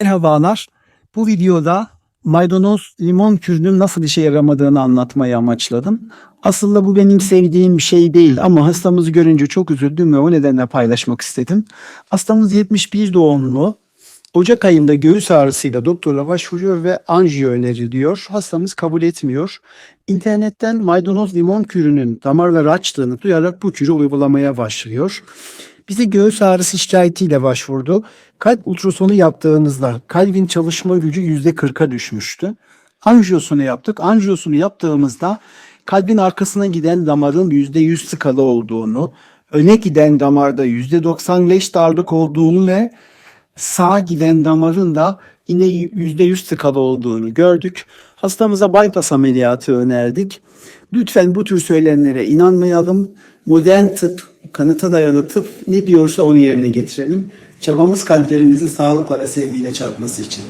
Merhabalar. Bu videoda maydanoz limon kürünün nasıl işe yaramadığını anlatmayı amaçladım. Aslında bu benim sevdiğim bir şey değil ama hastamızı görünce çok üzüldüm ve o nedenle paylaşmak istedim. Hastamız 71 doğumlu. Ocak ayında göğüs ağrısıyla doktora başvuruyor ve anjiyo öneriliyor. Hastamız kabul etmiyor. İnternetten maydanoz limon kürünün damarları açtığını duyarak bu kürü uygulamaya başlıyor. Bize göğüs ağrısı şikayetiyle başvurdu. Kalp ultrasonu yaptığımızda kalbin çalışma gücü %40'a düşmüştü. Anjiyosunu yaptık. Anjiyosunu yaptığımızda kalbin arkasına giden damarın %100 tıkalı olduğunu, öne giden damarda %95 darlık olduğunu ve sağa giden damarın da yine %100 tıkalı olduğunu gördük. Hastamıza bypass ameliyatı önerdik. Lütfen bu tür söylenenlere inanmayalım. Modern tıp, kanıta dayalı tıp ne diyorsa onu yerine getirelim. Çabamız kalplerimizin sağlıkla ve sevgiyle çarpması için.